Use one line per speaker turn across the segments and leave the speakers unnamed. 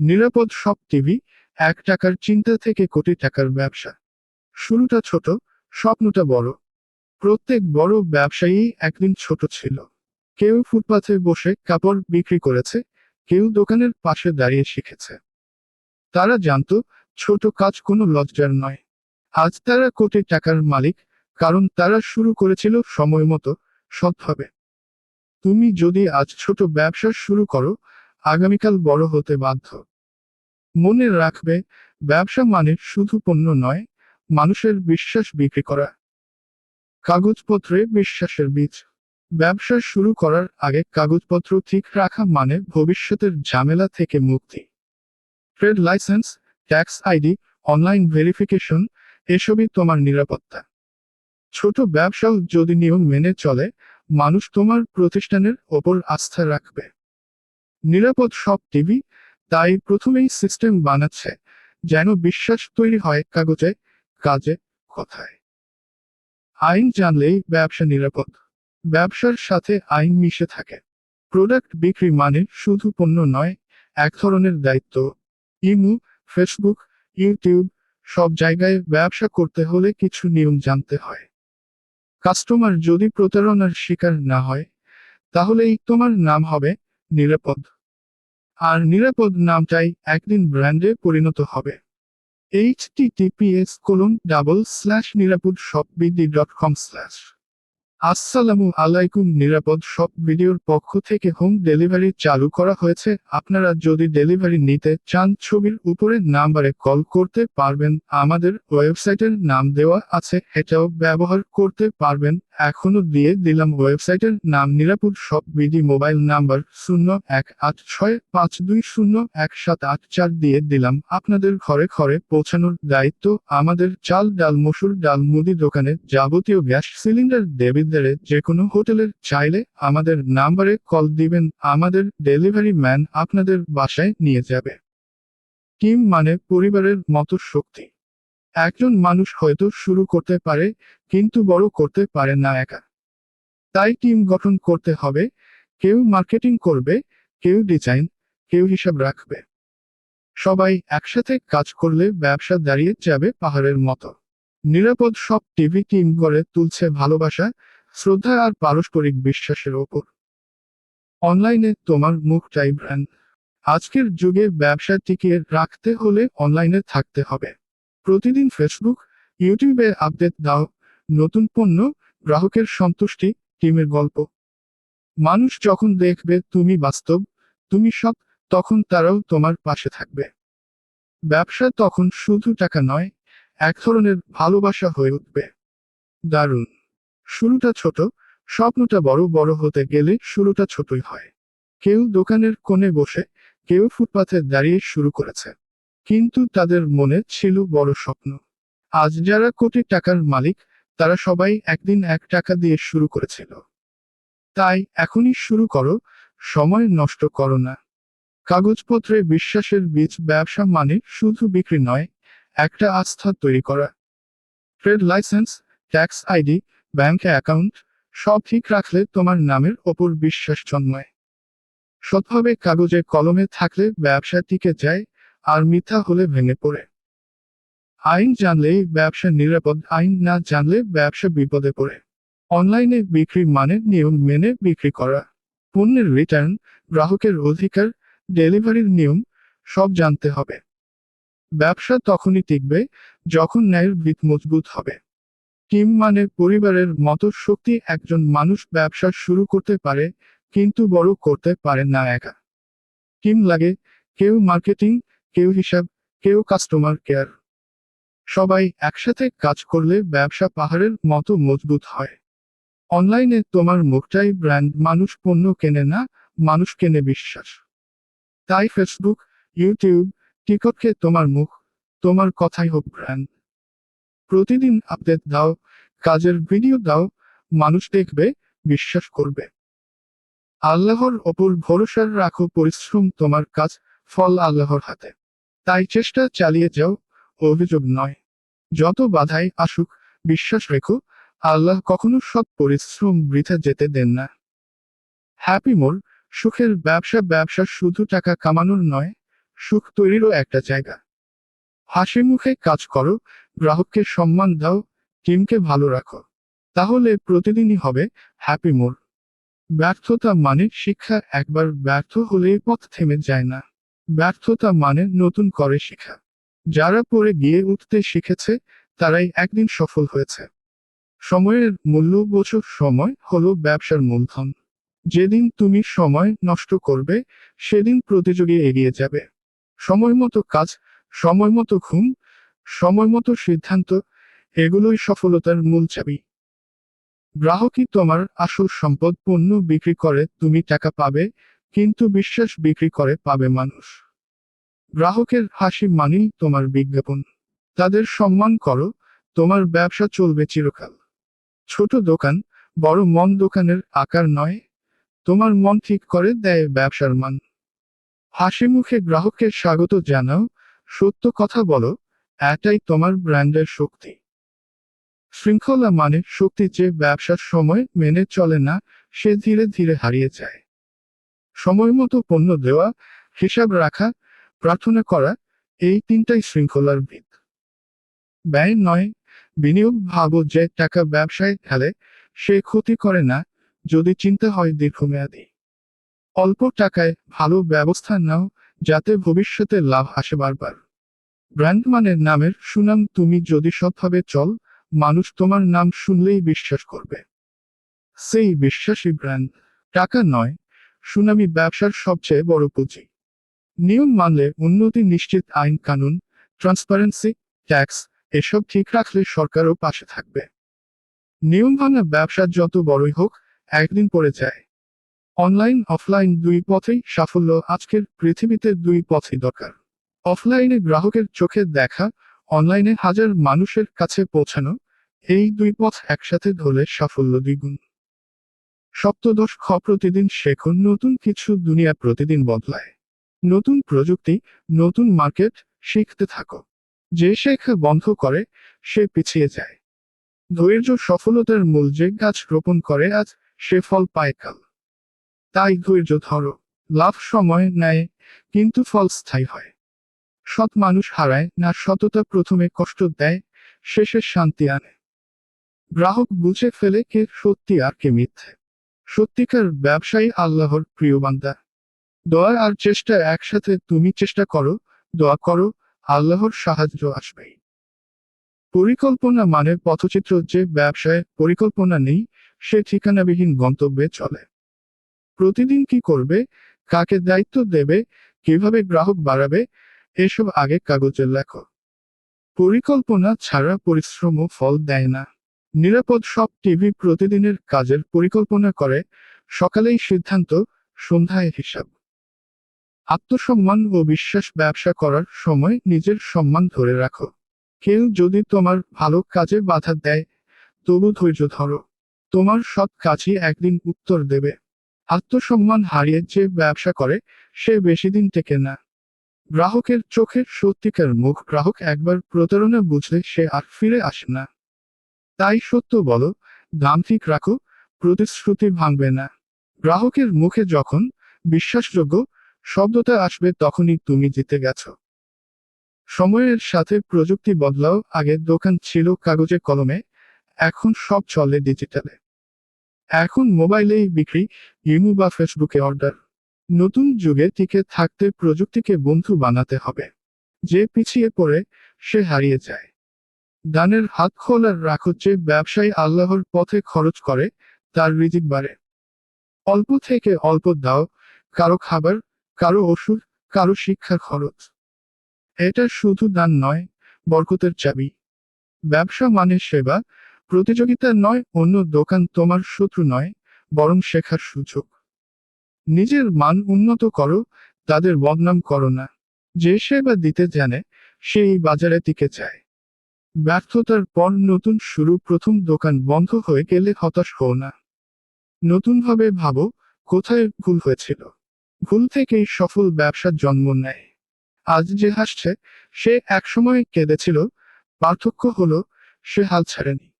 নিরাপদ সব টিভি এক টাকার চিন্তা থেকে কোটি টাকার ব্যবসা। শুরুটা ছোট, স্বপ্নটা বড়। প্রত্যেক বড় ব্যবসায়ী একদিন ছোট ছিল। কেউ ফুটপাথে বসে কাপড় বিক্রি করেছে, কেউ দোকানের পাশে দাঁড়িয়ে শিখেছে। তারা জানতো, ছোট কাজ কোনো লজ্জার নয়। আজ তারা কোটি টাকার মালিক, কারণ তারা শুরু করেছিল সময় মতো, সৎভাবে। তুমি যদি আজ ছোট ব্যবসা শুরু করো, আগামীকাল বড় হতে বাধ্য। মনে রাখবে, ব্যবসা মানে শুধু পণ্য নয়, মানুষের বিশ্বাস বিক্রি করা। কাগজপত্রে বিশ্বাসের বীজ। ব্যবসা শুরু করার আগে কাগজপত্র ঠিক রাখা মানে ভবিষ্যতের ঝামেলা থেকে মুক্তি। Trade licence, tax ID, online verification, এসবই তোমার নিরাপত্তা। ছোট ব্যবসাও যদি নিয়ম মেনে চলে, মানুষ তোমার প্রতিষ্ঠানের ওপর আস্থা রাখবে। নিরাপদ সব টিভি তাই প্রথমেই সিস্টেম বানাচ্ছে, যেন বিশ্বাস তৈরি হয় কাগজে, কাজে, কথায়। আইন জানলেই ব্যবসা নিরাপদ। ব্যবসার সাথে আইন মিশে থাকে। প্রোডাক্ট বিক্রি মানে শুধু পণ্য নয়, এক ধরনের দায়িত্ব। ইমু ফেসবুক ইউটিউব সব জায়গায় ব্যবসা করতে হলে কিছু নিয়ম জানতে হয়। কাস্টমার যদি প্রতারণার শিকার না হয়, তাহলেই তোমার নাম হবে নিরাপদ। আর নিরাপদ নামটাই একদিন ব্র্যান্ডে পরিণত হবে। H TPS colon double slash নিরাপদ সব বিডি ডট কম স্ল্যাশ আসসালামু আলাইকুম নিরাপদ সব ভিডিওর পক্ষ থেকে হোম ডেলিভারি চালু করা হয়েছে। আপনারা যদি ডেলিভারি নিতে চান, ছবির উপরে নাম্বারে কল করতে পারবেন। আমাদের ওয়েবসাইটের নাম দেওয়া আছে। এটাও ব্যবহার করতে পারবেন। এখনও দিয়ে দিলাম ওয়েবসাইটের নাম নিরাপদ সব বিডি মোবাইল নাম্বার শূন্য এক আট ছয় পাঁচ দুই শূন্য এক সাত আট চার দিয়ে দিলাম। আপনাদের ঘরে ঘরে পৌঁছানোর দায়িত্ব আমাদের চাল ডাল মসুর ডাল মুদি দোকানে যাবতীয় গ্যাস সিলিন্ডার দেবিদ্দারে যে কোনো হোটেলের চাইলে আমাদের নাম্বারে কল দিবেন। আমাদের ডেলিভারি ম্যান আপনাদের বাসায় নিয়ে যাবে। টিম মানে পরিবারের মতো শক্তি। একজন মানুষ হয়তো শুরু করতে পারে, কিন্তু বড় করতে পারে না একা। তাই টিম গঠন করতে হবে, কেউ মার্কেটিং করবে, কেউ ডিজাইন, কেউ হিসাব রাখবে। সবাই একসাথে কাজ করলে ব্যবসা দাঁড়িয়ে যাবে পাহাড়ের মতো। নিরাপদ সব টিভি টিম গড়ে তুলছে ভালোবাসা, শ্রদ্ধা আর পারস্পরিক বিশ্বাসের ওপর। অনলাইনে তোমার মুখটাই ব্র্যান্ড আজকের যুগে ব্যবসা টিকিয়ে রাখতে হলে অনলাইনে থাকতে হবে। প্রতিদিন ফেসবুক ইউটিউবে আপডেট দাও। নতুন পণ্য, গ্রাহকের সন্তুষ্টি, টিমের গল্প। মানুষ যখন দেখবে তুমি বাস্তব, তুমি সব তখন তারাও তোমার পাশে থাকবে। ব্যবসা তখন শুধু টাকা নয়, এক ধরনের ভালোবাসা হয়ে উঠবে। দারুণ। শুরুটা ছোট, স্বপ্নটা বড় বড় হতে গেলে শুরুটা ছোটই হয়। কেউ দোকানের কোণে বসে, কেউ ফুটপাথে দাঁড়িয়ে শুরু করেছে। কিন্তু তাদের মনে ছিল বড় স্বপ্ন। আজ যারা কোটি টাকার মালিক, তারা সবাই একদিন এক টাকা দিয়ে শুরু করেছিল। তাই এখনই শুরু করো, সময় নষ্ট করো না। কাগজপত্রে বিশ্বাসের বীজ, ব্যবসা মানে শুধু বিক্রি নয়, একটা আস্থা তৈরি করা। Trade licence, tax ID, bank account, সব ঠিক রাখলে তোমার নামের ওপর বিশ্বাস জন্মায়। সৎভাবে কাগজে কলমে থাকলে ব্যবসা টিকে যায় আর মিথ্যা হলে ভেঙে পড়ে। আইন জানলেই ব্যবসা নিরাপদ, আইন না জানলে ব্যবসা বিপদে পড়ে। অনলাইনে বিক্রি মানে নিয়ম মেনে বিক্রি করা। পণ্যের রিটার্ন গ্রাহকের অধিকার ডেলিভারির নিয়ম, সব জানতে হবে। ব্যবসা তখনই টিকবে যখন ন্যায়ের ভিত মজবুত হবে। টিম মানে পরিবারের মতো শক্তি একজন মানুষ ব্যবসা শুরু করতে পারে কিন্তু বড় করতে পারে না একা। টিম লাগে, কেউ মার্কেটিং কেউ হিসাব, কেউ কাস্টমার কেয়ার সবাই একসাথে কাজ করলে ব্যবসা পাহাড়ের মতো মজবুত হয়। অনলাইনে তোমার মুখটাই ব্র্যান্ড মানুষ পণ্য কেনে না, মানুষ কেনে বিশ্বাস। তাই ফেসবুক ইউটিউব টিকটকে তোমার মুখ, তোমার কথাই হোক ব্র্যান্ড প্রতিদিন আপডেট দাও, কাজের ভিডিও দাও, মানুষ দেখবে, বিশ্বাস করবে। আল্লাহর ওপর ভরসা রাখো, পরিশ্রম তোমার কাজ, ফল আল্লাহর হাতে। তাই চেষ্টা চালিয়ে যাও, অভিযোগ নয়। যত বাধাই আসুক, বিশ্বাস রেখো, আল্লাহ কখনো সব পরিশ্রম বৃথা যেতে দেন না। হ্যাপি মোর সুখের ব্যবসা ব্যবসা শুধু টাকা কামানোর নয়, সুখ তৈরিরও একটা জায়গা। হাসি মুখে কাজ করো, গ্রাহককে সম্মান দাও, টিমকে ভালো রাখো। তাহলে প্রতিদিনই হবে হ্যাপি মোর ব্যর্থতা মানে শিক্ষা একবার ব্যর্থ হলে পথ থেমে যায় না। ব্যর্থতা মানে নতুন করে শেখা। যারা পরে গিয়ে উঠতে শিখেছে, তারাই একদিন সফল হয়েছে। সময়ের মূল্য বোঝো সময় হলো ব্যবসার মূলধন। যেদিন তুমি সময় নষ্ট করবে, সেদিন প্রতিযোগী এগিয়ে যাবে। সময় মতো কাজ, সময় মতো ঘুম, সময় মতো সিদ্ধান্ত, এগুলোই সফলতার মূল চাবি। গ্রাহকই তোমার আসল সম্পদ পণ্য বিক্রি করে, তুমি টাকা পাবে কিন্তু বিশ্বাস বিক্রি করে পাবে মানুষ। গ্রাহকের হাসি মানেই তোমার বিজ্ঞাপন। তাদের সম্মান করো, তোমার ব্যবসা চলবে চিরকাল। ছোট দোকান, বড় মন দোকানের আকার নয়, তোমার মন ঠিক করে দেয় ব্যবসার মান। হাসি মুখে গ্রাহককে স্বাগত জানাও, সত্য কথা বলো, এটাই তোমার ব্র্যান্ডের শক্তি। শৃঙ্খলা মানে শক্তি যে ব্যবসার সময় মেনে চলে না, সে ধীরে ধীরে হারিয়ে যায়। সময় মতো পণ্য দেওয়া, হিসাব রাখা, প্রার্থনা করা, এই তিনটাই শৃঙ্খলার ভিত। ব্যয় নয়, বিনিয়োগ ভাবো যে টাকা ব্যবসায় খেলে সে ক্ষতি করে না, যদি চিন্তা হয় দীর্ঘমেয়াদী। অল্প টাকায় ভালো ব্যবস্থা নাও, যাতে ভবিষ্যতে লাভ আসে বারবার। ব্র্যান্ড মানে নামের সুনাম, তুমি যদি সৎভাবে চল, মানুষ তোমার নাম শুনলেই বিশ্বাস করবে। সেই বিশ্বাসী ব্র্যান্ড। টাকা নয় সুনামি ব্যবসার সবচেয়ে বড় পুঁজি। নিয়ম মানলে উন্নতি নিশ্চিত আইন কানুন ট্রান্সপারেন্সি ট্যাক্স এসব ঠিক রাখলে সরকারও পাশে থাকবে। নিয়ম ভাঙা ব্যবসা যত বড়ই হোক, একদিন পড়ে যায়। অনলাইন, অফলাইন দুই পথেই সাফল্য আজকের পৃথিবীতে দুই পথই দরকার। অফলাইনে গ্রাহকের চোখে দেখা, অনলাইনে হাজার মানুষের কাছে পৌঁছানো, এই দুই পথ একসাথে ধরলে সাফল্য দ্বিগুণ। সপ্তদশ খ প্রতিদিন শেখুন, নতুন কিছু দুনিয়া প্রতিদিন বদলায়। নতুন প্রযুক্তি, নতুন মার্কেট, শিখতে থাকো। যে শেখা বন্ধ করে, সে পিছিয়ে যায়। ধৈর্য, সফলতার মূল যে গাছ রোপণ করে, আজ সে ফল পায় কাল। তাই ধৈর্য ধরো। লাভ সময় নেয়, কিন্তু ফল স্থায়ী হয়। সৎ মানুষ হারায় না, সততা প্রথমে কষ্ট দেয়, শেষে শান্তি আনে। গ্রাহক বুঝে ফেলে কে সত্যি আর কে মিথ্যে। সত্যিকার ব্যবসায়ী আল্লাহর প্রিয় বান্দা। দয়া আর চেষ্টা একসাথে তুমি চেষ্টা করো, দোয়া করো, আল্লাহর সাহায্য আসবেই পরিকল্পনা মানে পথচিত্র যে ব্যবসায় পরিকল্পনা নেই, সে ঠিকানাবিহীন গন্তব্যে চলে। প্রতিদিন কি করবে, কাকে দায়িত্ব দেবে, কীভাবে গ্রাহক বাড়াবে, এসব আগে কাগজে লেখো। পরিকল্পনা ছাড়া পরিশ্রম ফল দেয় না। নিরাপদ সব টিভি প্রতিদিনের কাজের পরিকল্পনা করে, সকালেই সিদ্ধান্ত, সন্ধ্যায় হিসাব। আত্মসম্মান ও বিশ্বাস ব্যবসা করার সময় নিজের সম্মান ধরে রাখো। কেউ যদি তোমার ভালো কাজে বাধা দেয়, তবু ধৈর্য ধরো। তোমার সৎ কাজই একদিন উত্তর দেবে। আত্মসম্মান হারিয়ে যে ব্যবসা করে, সে বেশি দিন টেকে না। গ্রাহকের চোখের সত্যিকার মুখ, গ্রাহক একবার প্রতারণা বুঝলে সে আর ফিরে আসে না। তাই সত্য বলো, দাম ঠিক রাখো, প্রতিশ্রুতি ভাঙবে না। গ্রাহকের মুখে যখন বিশ্বাসযোগ্য শব্দটা আসবে তখনই তুমি জিতে গেছ। সময়ের সাথে প্রযুক্তি বদলাও, আগে দোকান ছিল কাগজে কলমে, এখন সব চলে ডিজিটালে। এখন মোবাইলেই বিক্রি, ইমু বা ফেসবুকে অর্ডার। নতুন যুগে টিকে থাকতে প্রযুক্তিকে বন্ধু বানাতে হবে। যে পিছিয়ে পড়ে, সে হারিয়ে যায়। দানের হাত খোলার রাখো যে ব্যবসায়ী আল্লাহর পথে খরচ করে, তার রিজিক বাড়ে। অল্প থেকে অল্প দাও, কারও খাবার, কারও ওষুধ, কারও শিক্ষার খরচ। এটা শুধু দান নয়, বরকতের চাবি। ব্যবসা মানে সেবা, প্রতিযোগিতা নয়, অন্য দোকান তোমার শত্রু নয়, বরং শেখার সুযোগ নিজের মান উন্নত করো, তাদের বদনাম করো না। যে সেবা দিতে জানে, সেই বাজারে টিকে যায়। ব্যর্থতার পর নতুন শুরু, প্রথম দোকান বন্ধ হয়ে গেলে হতাশ হও না। নতুনভাবে ভাবো, কোথায় ভুল হয়েছিল। ভুল থেকেই সফল ব্যবসার জন্ম নেয়। আজ যে হাসছে, সে একসময় কেঁদেছিল, পার্থক্য হলো, সে হাল ছাড়েনি।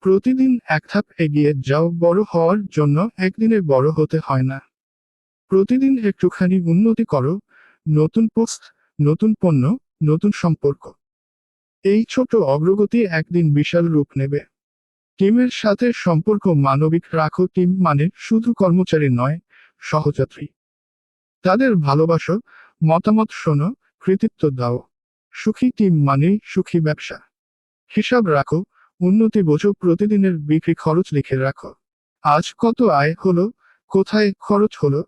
প্রতিদিন এক ধাপ এগিয়ে যাও, বড় হওয়ার জন্য একদিনে বড় হতে হয় না। প্রতিদিন একটুখানি উন্নতি করো, নতুন পোস্ট, নতুন পণ্য, নতুন সম্পর্ক। এই ছোট অগ্রগতি একদিন বিশাল রূপ নেবে। টিমের সাথে সম্পর্ক মানবিক রাখো, টিম মানে শুধু কর্মচারী নয়, সহযাত্রী। তাদের ভালোবাসো, মতামত শোনো, কৃতিত্ব দাও। সুখী টিম মানে সুখী ব্যবসা। হিসাব রাখো, উন্নতি বোঝো, প্রতিদিনের বিক্রি খরচ লিখে রাখো। আজ কত আয় হলো, কোথায় খরচ হলো,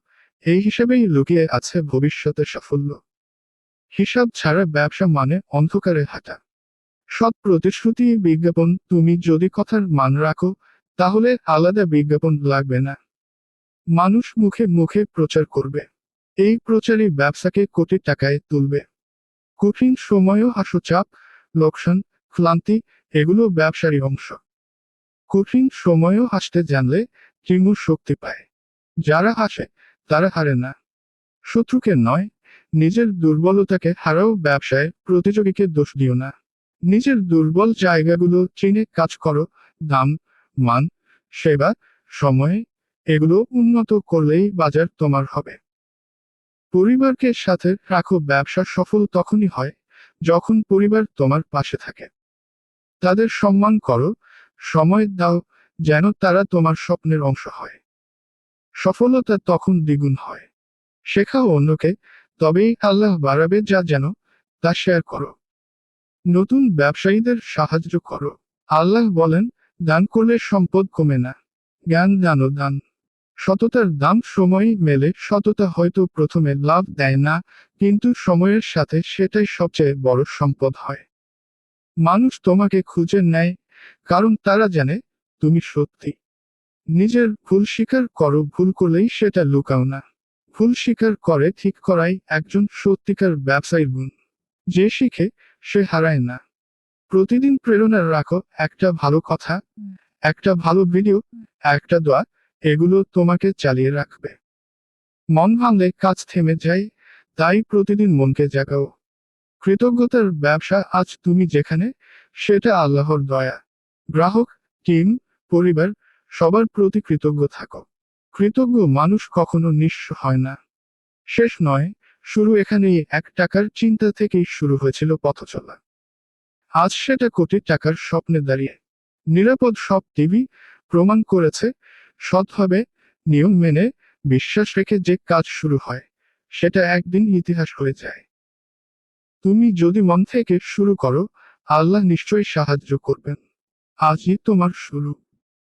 এই হিসাবেই লুকিয়ে আছে ভবিষ্যতের সাফল্য। হিসাব ছাড়া ব্যবসা মানে অন্ধকারে হাঁটা। সব প্রতিশ্রুতি বিজ্ঞাপন তুমি যদি কথার মান রাখো, তাহলে আলাদা বিজ্ঞাপন লাগবে না। মানুষ মুখে মুখে প্রচার করবে। এই প্রচারই ব্যবসাকে কোটি টাকায় তুলবে। কঠিন সময়ও হাসো চাপ, লোকসান, ক্লান্তি, এগুলো ব্যবসারই অংশ। কঠিন সময়ও হাসতে জানলে টিমু শক্তি পায়। যারা হাসে তারা হারে না। শত্রুকে নয়, নিজের দুর্বলতাকে হারাও ব্যবসায় প্রতিযোগীকে দোষ দিও না। নিজের দুর্বল জায়গাগুলো চিনে কাজ করো, দাম, মান, সেবা, সময়ে, এগুলো উন্নত করলেই বাজার তোমার হবে। পরিবারকে সাথে রাখো, ব্যবসা সফল তখনই হয়, যখন পরিবার তোমার পাশে থাকে। তাদের সম্মান করো, সময় দাও, যেন তারা তোমার স্বপ্নের অংশ হয়। সফলতা তখন দ্বিগুণ হয়। শেখাও অন্যকে, তবেই আল্লাহ বাড়াবে যা যেন তা শেয়ার করো। নতুন ব্যবসায়ীদের সাহায্য করো। আল্লাহ বলেন, দান করলে সম্পদ কমে না। জ্ঞান দানো দান। সততার দাম সময়ই মেলে, সততা হয়তো প্রথমে লাভ দেয় না, কিন্তু সময়ের সাথে সেটাই সবচেয়ে বড় সম্পদ হয়। মানুষ তোমাকে খুঁজে নেয়, কারণ তারা জানে, তুমি সত্যি। নিজের ভুল স্বীকার করো, ভুল করলেই সেটা লুকাও না। ভুল স্বীকার করে ঠিক করাই একজন সত্যিকার ব্যবসায়ীর গুণ। যে শিখে সে হারায় না। প্রতিদিন প্রেরণা রাখো, একটা ভালো কথা, একটা ভালো ভিডিও একটা দোয়া, এগুলো তোমাকে চালিয়ে রাখবে। মন ভাঙলে কাজ থেমে যায়, তাই প্রতিদিন মনকে জাগাও। কৃতজ্ঞতার ব্যবসা আজ তুমি যেখানে, সেটা আল্লাহর দয়া। গ্রাহক, টিম, পরিবার, সবার প্রতি কৃতজ্ঞ থাকো। কৃতজ্ঞ মানুষ কখনো নিঃস্ব হয় না। শেষ নয় শুরু এখানেই এক টাকার চিন্তা থেকেই শুরু হয়েছিল পথ চলা। আজ সেটা কোটি টাকার স্বপ্নে দাঁড়িয়ে। নিরাপদ সব টিভি প্রমাণ করেছে সৎভাবে নিয়ম মেনে, বিশ্বাস রেখে যে কাজ শুরু হয়, সেটা একদিন ইতিহাস হয়ে যায়। তুমি যদি মন থেকে শুরু করো, আল্লাহ নিশ্চয়ই সাহায্য করবেন। আজই তোমার শুরু।